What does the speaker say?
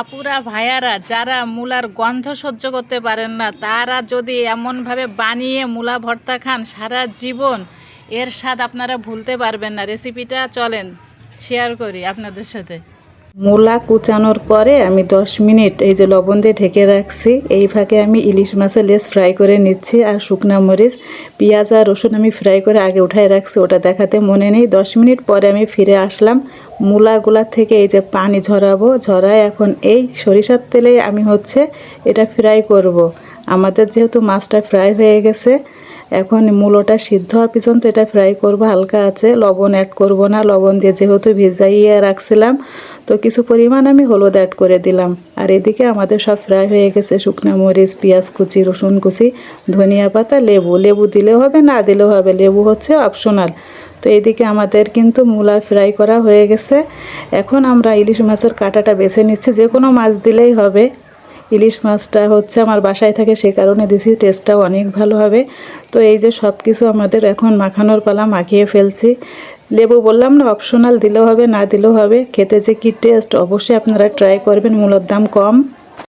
আপুরা ভাইয়ারা যারা মূলার গন্ধ সহ্য করতে পারেন না, তারা যদি এমনভাবে বানিয়ে মূলা ভর্তা খান সারা জীবন, এর স্বাদ আপনারা ভুলতে পারবেন না। রেসিপিটা চলেন শেয়ার করি আপনাদের সাথে। মূলা কুচানোর পরে আমি দশ মিনিট এই যে লবণ দিয়ে ঢেকে রাখছি। এই ফাঁকে আমি ইলিশ মাছের লেস ফ্রাই করে নিচ্ছি আর শুকনা মরিচ, পেঁয়াজ আর রসুন আমি ফ্রাই করে আগে উঠায় রাখছি, ওটা দেখাতে মনে নেই। দশ মিনিট পরে আমি ফিরে আসলাম। মূলাগুলা থেকে এই যে পানি ঝরাবো, ঝরায় এখন এই সরিষার তেলে আমি হচ্ছে এটা ফ্রাই করব। আমাদের যেহেতু মাছটা ফ্রাই হয়ে গেছে এখন মূলোটা সিদ্ধ হওয়ার পিছন তো এটা ফ্রাই করব, হালকা আছে, লবণ অ্যাড করব না, লবণ দিয়ে যেহেতু ভিজাইয়ে রাখছিলাম, তো কিছু পরিমাণ আমি হলুদ অ্যাড করে দিলাম। আর এদিকে আমাদের সব ফ্রাই হয়ে গেছে, শুকনো মরিচ, পেঁয়াজ কুচি, রসুন কুচি, ধনিয়া পাতা, লেবু। লেবু দিলেও হবে, না দিলেও হবে, লেবু হচ্ছে অপশনাল তো এদিকে আমাদের কিন্তু মূলা ফ্রাই করা হয়ে গেছে। এখন আমরা ইলিশ মাছের কাঁটাটা বেছে নিচ্ছি, যে কোনো মাছ দিলেই হবে। ইলিশ মাছটা হচ্ছে আমার বাসায় থাকে সে কারণে দিছি টেস্টটাও অনেক ভালো হবে। তো এই যে সব কিছু আমাদের এখন মাখানোর পালা মাখিয়ে ফেলছি। লেবু বললাম না অপশনাল দিলেও হবে, না দিলেও হবে। খেতে যে কী টেস্ট অবশ্যই আপনারা ট্রাই করবেন, মূলর দাম কম।